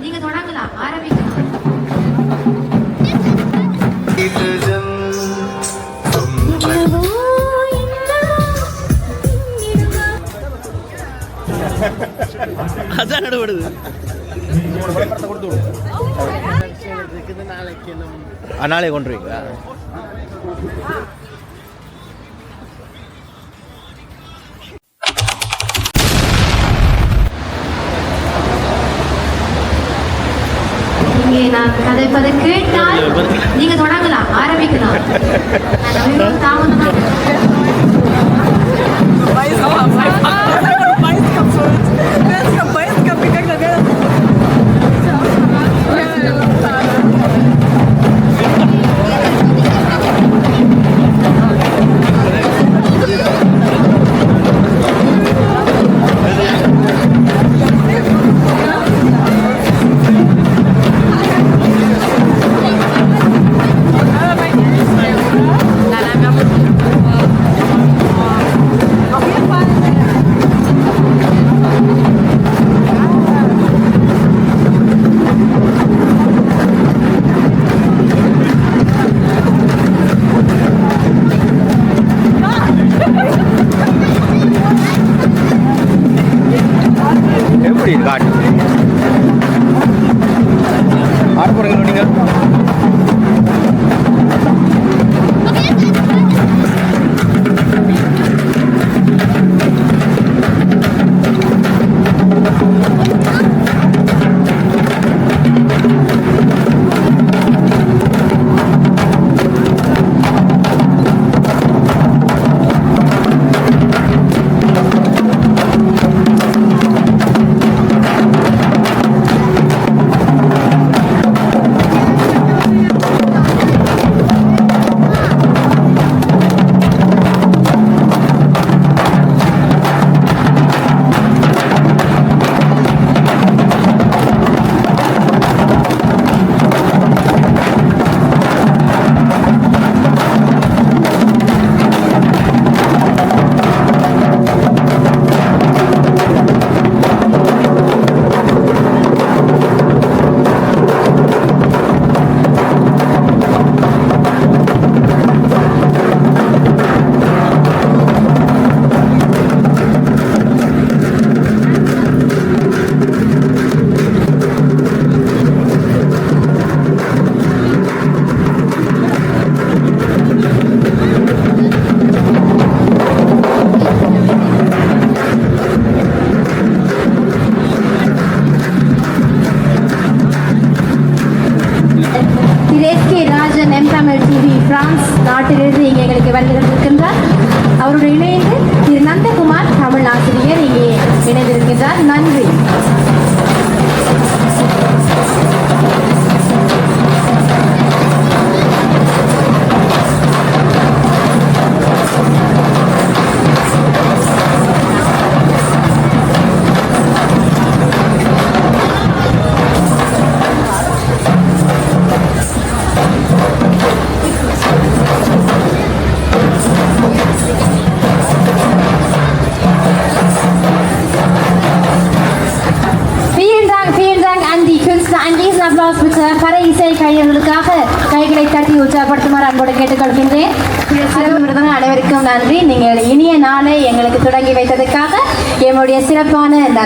நீங்க தொடங்கலாம் ஆரம்பிக்கலாம். அதான் நடுபடுது. நாளை கொண்டு இங்கே நான் கதைப்பதை கேட்டால் நீங்க தொடங்கலாம் ஆரம்பிக்கலாம். தாமதமாக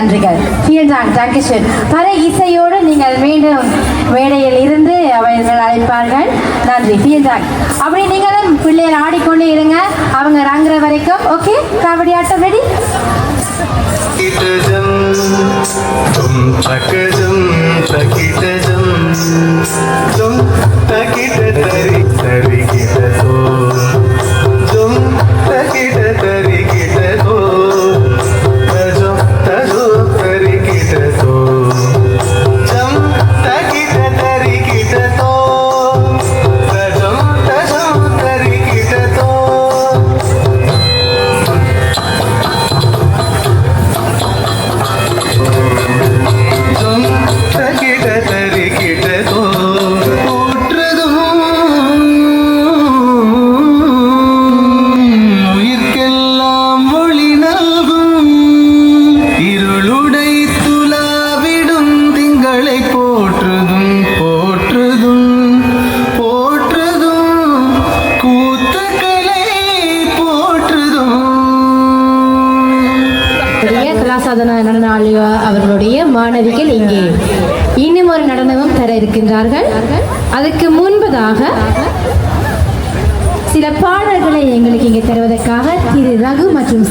நன்றிகள் vielen Dank, Dankeschön. பறை இசையோடு நீங்கள் மீண்டும் மேடையில் இருந்து அவர்கள் அழைப்பார்கள் நன்றி vielen Dank. அப்படி நீங்களும் பிள்ளைகள் ஆடிக்கொண்டே இருங்க அவங்க ரங்குற வரைக்கும் ஓகே கபடி ஆட்டம் ரெடி चकितजं तुम चकजं चकितजं तुम तकिट तरि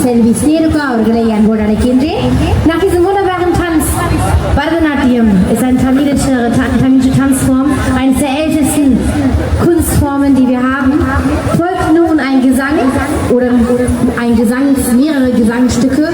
செல்வி சேருகா அவர்களை அன்போடு அழைக்கின்றேன் Nach diesem wunderbaren Tanz, Bharatanatyam ist eine tamilische, tamilische Tanzform, eines der ältesten Kunstformen, die wir haben. Folgt nun ein Gesang oder ein Gesang, mehrere Gesangstücke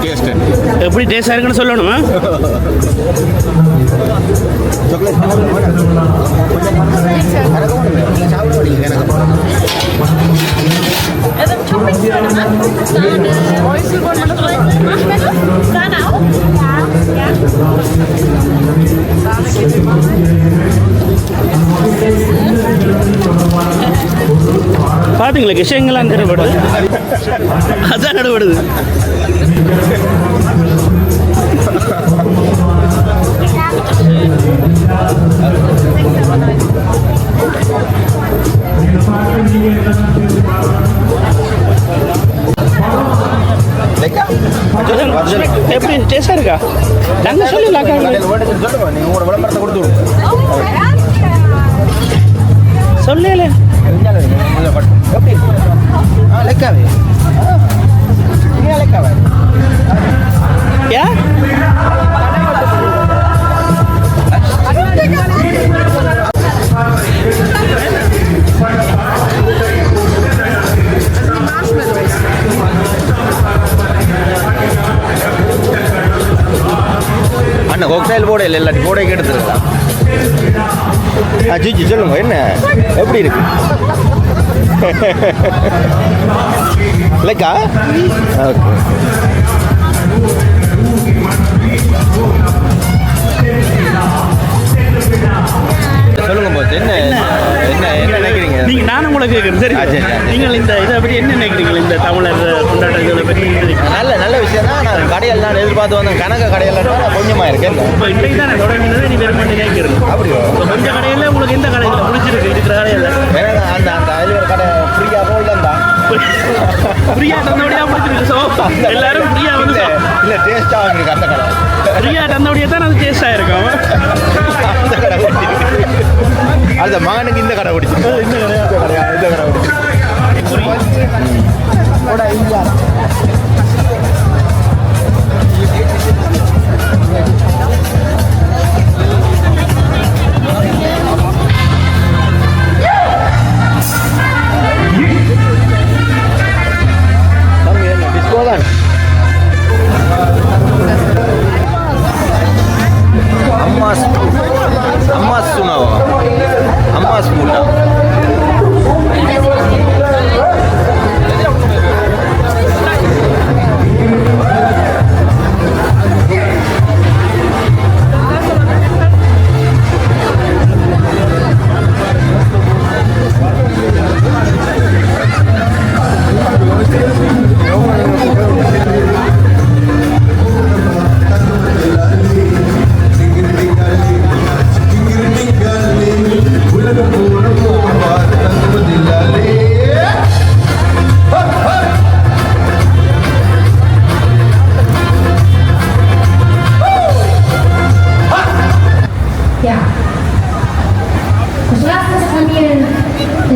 எப்படி எப்படி டேஸ்டாக இருக்குன்னு சொல்லணுமா? பார்த்தீங்களா விஷயங்கள்லாம் தெரியப்படுது அதான் நடுபடுது எப்படி டேஸ்டாக இருக்கா? நாங்கள் சொல்லலாக்கா சொல்லுங்க நீங்கள் உங்களோட விளம்பரத்தை கொடுத்து விடுங்க சொல்லல. எப்படி ஆ லெக்காவே. லெக்காவே. அண்ணா கொக்டைல் போட இல்லை இல்லாட்டி போட எடுத்துருக்கலாம் ஆ ஜிஜி சொல்லுங்க என்ன? எப்படி இருக்கு? இல்லைக்கா ஓகே. சொல்லுங்க போச்சு என்ன என்ன என்ன நினைக்கிறீங்க? நீங்க நானும் உங்களை கேட்குறேன். சரி. நீங்கள் இந்த இதை பற்றி என்ன நினைக்கிறீங்க? இந்த தமிழர் கொண்டாட்டங்களை பற்றி நல்ல நல்ல விஷயம் தான். நான் கடையில் நான் எதிர்பார்த்து வந்தேன். கணக்க கடையில் கொஞ்சமாக இருக்கேன். இப்போ இன்றைக்கு தான் நான் தொடங்கினதை? நீ வெறும் பண்ணி நினைக்கிறேன். அப்படியோ? இப்போ கொஞ்சம் கடையில் உங்களுக்கு எந்த கடையில் பிடிச்சிருக்கு? இருக்கிற கடையில் அந்த அந்த அதில் கடை ஃப்ரீயாக போகலாம் தான் ஃப்ரீயாக தந்தபடியாக பிடிச்சிருக்கு ஸோ எல்லாரும் ஃப்ரீயாக வந்து இல்லை இல்லை டேஸ்ட்டாக இருக்கு அந்த கடை. ஃப்ரீயாக தந்தபடியாக தான் அது டேஸ்டாக இருக்கும். அந்த கடை பிடிச்சிருக்கு அந்த மகனுக்கு இந்த கடை பிடிச்சிருக்கு இந்த கடை இந்த கடை பிடிச்சிருக்கு అమ్మాస్ అమ్మాస్ సునావా అమ్మాస్ పూర్ణ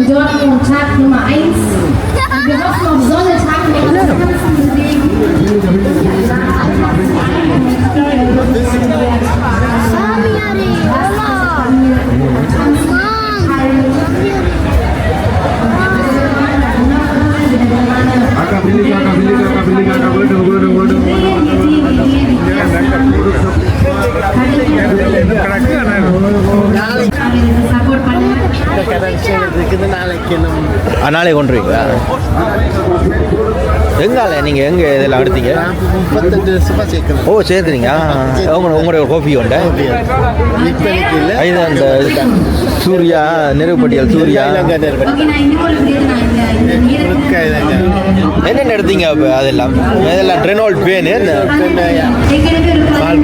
in Dortmund Tag Nummer 1. Und wir hoffen auf Sonne, Tag mit uns tanzen bewegen. நாளை கொண்டுருவீங்களா எங்கால நீங்கள் எங்கே இதெல்லாம் எடுத்தீங்க? ஓ சேர்த்துறீங்க உங்களோட உங்களுடைய கோபி உண்டு? இது அந்த சூர்யா நெருப்பட்டியல் சூர்யா. என்னென்ன எடுத்தீங்க அப்போ அதெல்லாம்? இதெல்லாம் ட்ரெனோல் பேனு எங்களுக்கு ஒரு பால்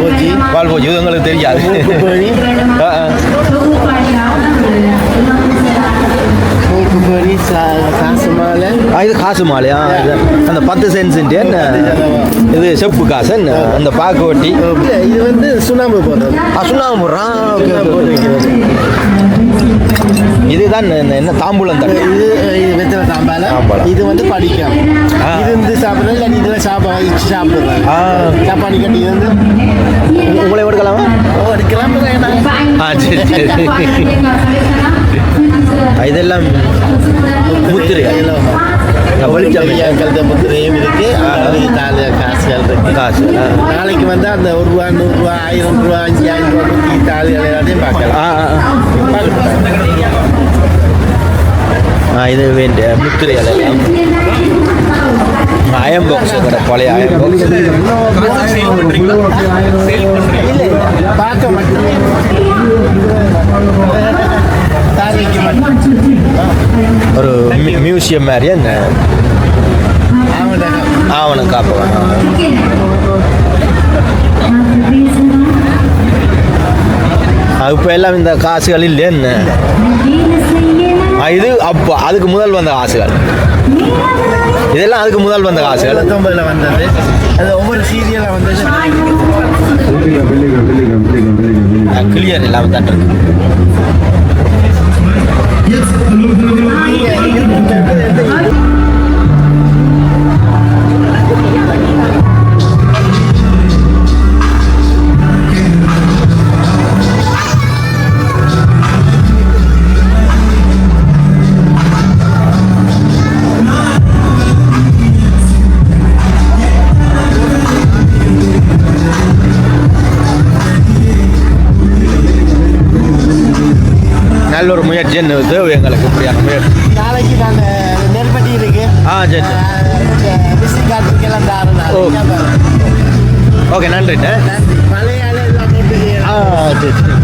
பால் போச்சு இது உங்களுக்கு தெரியாது. இது காசு மாலையா இது அந்த பத்து சென்ட்ஸுன்ட்டு என்ன? இது செப்பு காசு என்ன? அந்த பாக்கு இல்ல, இது வந்து சுண்ணாம்பு போடுறது. ஆ சுண்ணாம்பு போடுறான். இதுதான் என்ன- என்ன தாம்பூலம் தட்டு? இது இது வெத்தலை தாம்பாலம். இது வந்து படிக்கம். இது வந்து சாப்பிடுறது இல்லை இதில் சாப்பிட வச்சு சாப்பிடுறது. ஆ. சாப்பாடு கட்டி இது வந்து உங்களை எடுக்கலாமா? ஓ எடுக்கலாம் ஆ சரி சரி. இதெல்லாம் முத்திரை. வெளிச்சம் கழுத முத்திரையும் இருக்கு அது தாலி காசுகள் இருக்கு. காசு. நாளைக்கு வந்து அந்த ஒரு ரூபா நூறு ரூபா ஆயிரம் ரூபா அஞ்சாயிரம் ரூபா நூற்றி தாலிகள் எல்லாத்தையும் பார்க்கலாம். இது வேண்டிய முத்திரைகள் எல்லாம். அயம் பாக்ஸ் கடை பழைய அயம் பாக்ஸ். பார்க்க மட்டும் ஒரு மியூ- மியூசியம் மாதிரி என்ன? ஆவணம் காப்பவன். இப்போ எல்லாம் இந்த காசுகள் இல்லை என்ன? இது அப்போ அதுக்கு முதல் வந்த காசுகள். இதெல்லாம் அதுக்கு முதல் வந்த காசுகள். எழுபத்தொம்பதுல வந்தது. அது ஒவ்வொரு சீரியலாக வந்தது. கிளியர் இல்லாமல் தட்டுறது நல்ல ஒரு முயற்சி என்ன தேவை எங்களுக்கு இப்படியான முயற்சி நாளைக்கு நான் நெருப்பட்டி இருக்கு. ஆ சரி விசிட் கார்டுக்கெல்லாம் ஓ. தாரணம் ஓகே நன்றிண்ணே மலையாள ஆ சரி சரி.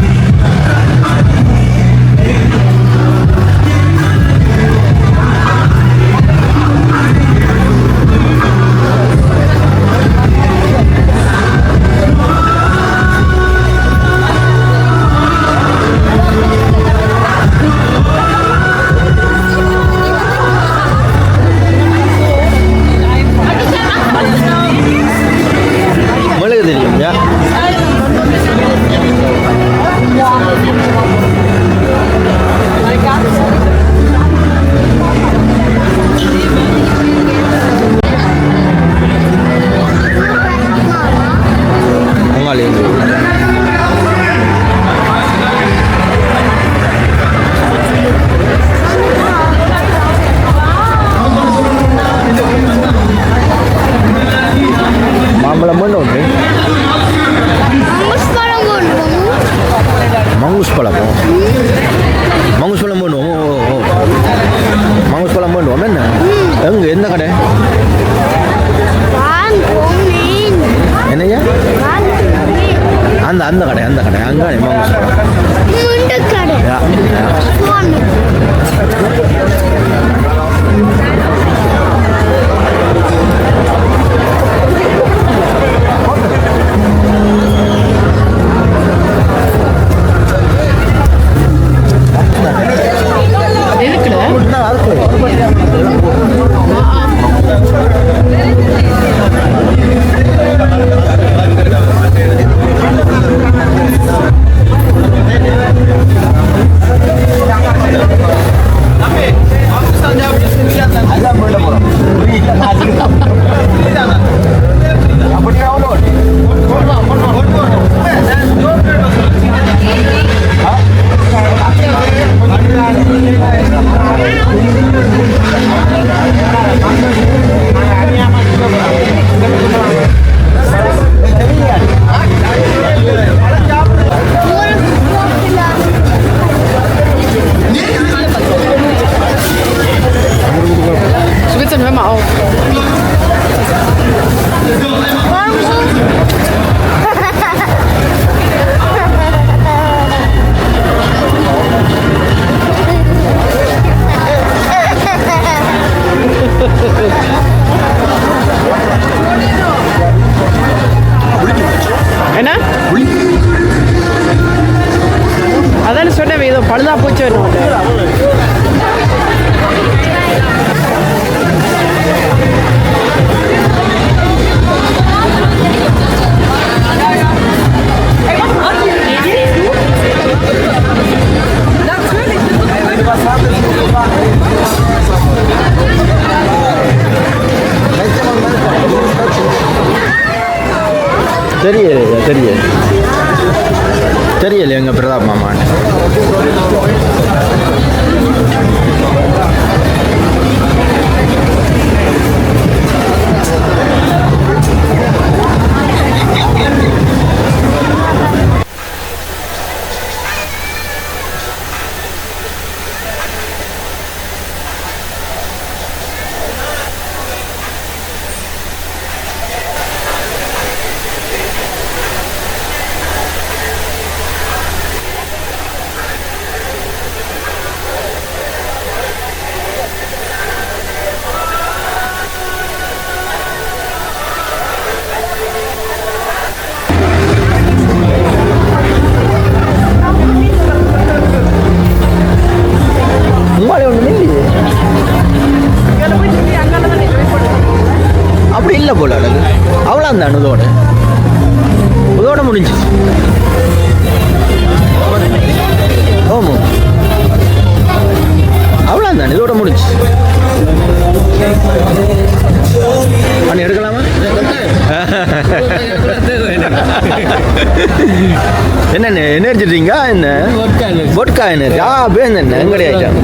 எனர்ஜி ஆ பேருந்து என்ன? எங்கடைய ஐட்டம்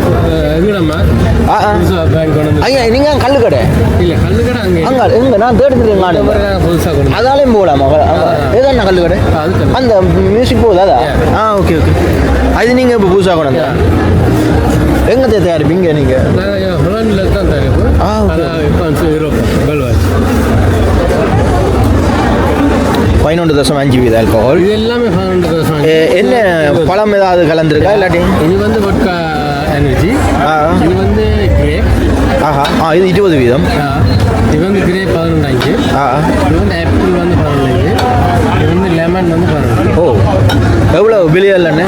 எங்கடம்மா ஆ ஆ. பேங்க் கொண்டு ஐயா நீங்க கல்லு கடை இல்லை கல்லு கடை அங்கே. அங்க எங்க நான் தேடுறேன் நாடு புதுசாக கொண்டு அதாலையும் போகலாமா ஏதா கல்லு கடை. அந்த மியூசிக் போகுது அதா ஆ ஓகே ஓகே அது நீங்க இப்போ புதுசாக கொண்டு எங்க தயாரிப்பீங்க நீங்க? ஹொலாண்டில் தான் தயாரிப்பு ஆ, okay. ஆனால் இப்போ யூரோப் பெல்வாஜ் பதினொன்று தசம் அஞ்சு வீத ஆல்கஹால் இது எல்லாமே பதினொன்று என்ன பழம் ஏதாவது கலந்துருக்கா இல்லாட்டி? இது வந்து வட்கா எனர்ஜி ஆ. இது வந்து கிரேப் ஆஹா. ஆ இது இருபது வீதம். இது வந்து கிரேப் பதினொன்றாஞ்சு ஆ. இது வந்து ஆப்பிள் வந்து பதினொன்று இது வந்து லெமன் வந்து பதினொன்று ஓ. எவ்வளோ பில்லியன்லண்ணே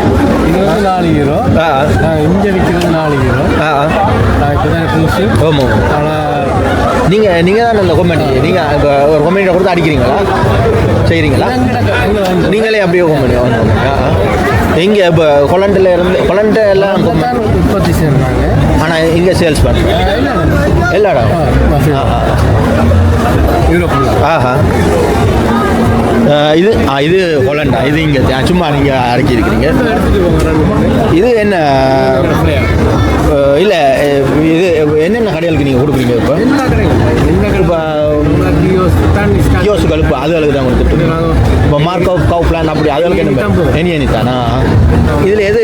இது வந்து நாலு ஹீரோ இங்கே விற்கிறது நாலு ஹீரோ ஆ. இப்போ தான் புதுசு ஆமாம். ஆனால் நீங்கள் நீங்கள் தான் அந்த கொமெண்ட் நீங்கள் இப்போ ஒரு கொமெண்ட்டை கொடுத்து அடிக்கிறீங்களா? செய்கிறீங்களா நீங்களே அப்படியே கொமெண்ட் எங்கே இப்போ கொலண்டில் இருந்து கொலண்ட எல்லாம் உற்பத்தி செய்கிறாங்க ஆனால் இங்கே சேல்ஸ் பண்ணுறேன் எல்லா இடம் யூரோப்பில் ஆஹா இது ஆ இது ஹொலண்டா இது இங்கே சும்மா நீங்கள் அடக்கி இருக்கிறீங்க இது என்ன? இல்லை இது என்னென்ன கடைகளுக்கு நீங்கள் கொடுக்குறீங்க இப்போ? எல்லா கடையும் எல்லா இப்போ கியோஸ் கழுப்பு அதுகளுக்கு தான் கொடுத்துட்டு இப்போ மார்க் ஆஃப் கவு பிளான் அப்படி அதுகளுக்கு என்ன எனி எனி தானா இதில் எது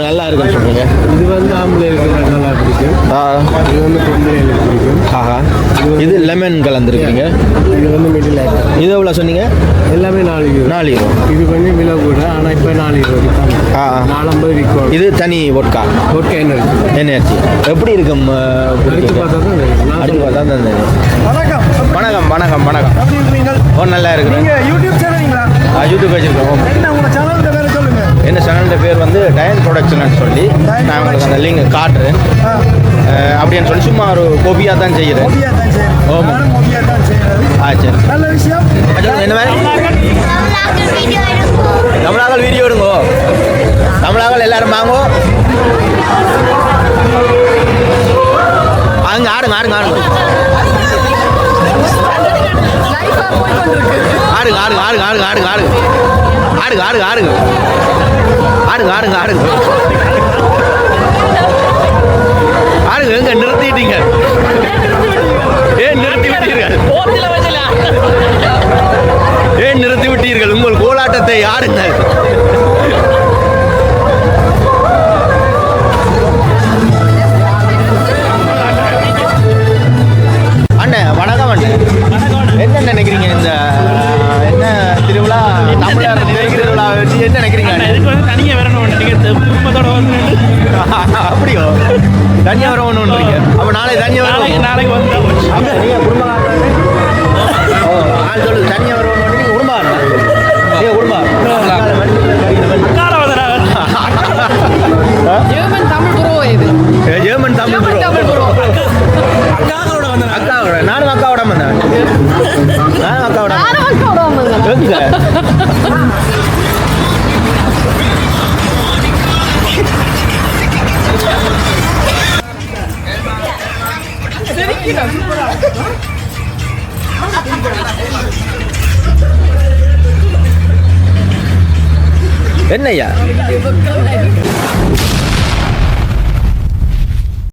நல்லா இருக்குன்னு சொல்கிறீங்க இது வந்து ஆம்பளைக்கு நல்லா பிடிக்கும். ஆ. இது வந்து பிடிக்கும். ஆஹா. இது லெமன் கலந்துருக்கீங்க இது வந்து மிடில் இது எவ்வளோ சொன்னீங்க? எல்லாமே நாலு யூரோ நாலு யூரோ இது கொஞ்சம் விலை கூட ஆனால் இப்போ நாலு யூரோ ஆ. நாலம்பது விற்கும் இது தனி ஒட்கா ஓகே எனர்ஜி எனர்ஜி எப்படி இருக்கும் அடித்து பார்த்தா தான் அடிச்சு பார்த்தா தான் தெரியும். வணக்கம் வணக்கம் வணக்கம். ஓ நல்லா நீங்க யூடியூப் சேனலுங்களா யூடியூப் வச்சிருக்கோம். என்ன சேனலுக்கு பேர் வந்து டயன் ப்ரொடக்ஷன் சொல்லி நான் உங்களுக்கு அந்த லிங்க் காட்டுறேன். அப்படின்னு சொல்லி சும்மா ஒரு கோபியாக தான் செய்கிறேன் செய்யறது ஆ சரி. நல்ல விஷயம். என்ன மாதிரி? தமிழாக்கள் வீடியோ எடுங்கோ. தமிழாக்கள் எல்லாரும் வாங்கோ. அங்க ஆடுங்க ஆடுங்க ஆடுங்க. ஆடுங்க ஆடுங்க ஆடுங்க ஆடுங்க ஆடுங்க ஆடுங்க. ஆடுங்க ஆடுங்க ஆடுங்க. ஆடுங்க ஆடுங்க ஆடுங்க. ஆடுங்க எங்க நிறுத்திட்டீங்க? ஏன் நிறுத்தி விட்டீர்கள். ஏன் நிறுத்தி விட்டீர்கள். உங்கள் கோலாட்டத்தை ஆடுங்கள். நீங்கள் வரணும் நீங்கள் குடும்பத்தோட வரணும் அப்படியோ? தனியாக ஒன்று அப்போ நாளைக்கு தனியாக நாளைக்கு நாளைக்கு வந்து போச்சு. என்னய்யா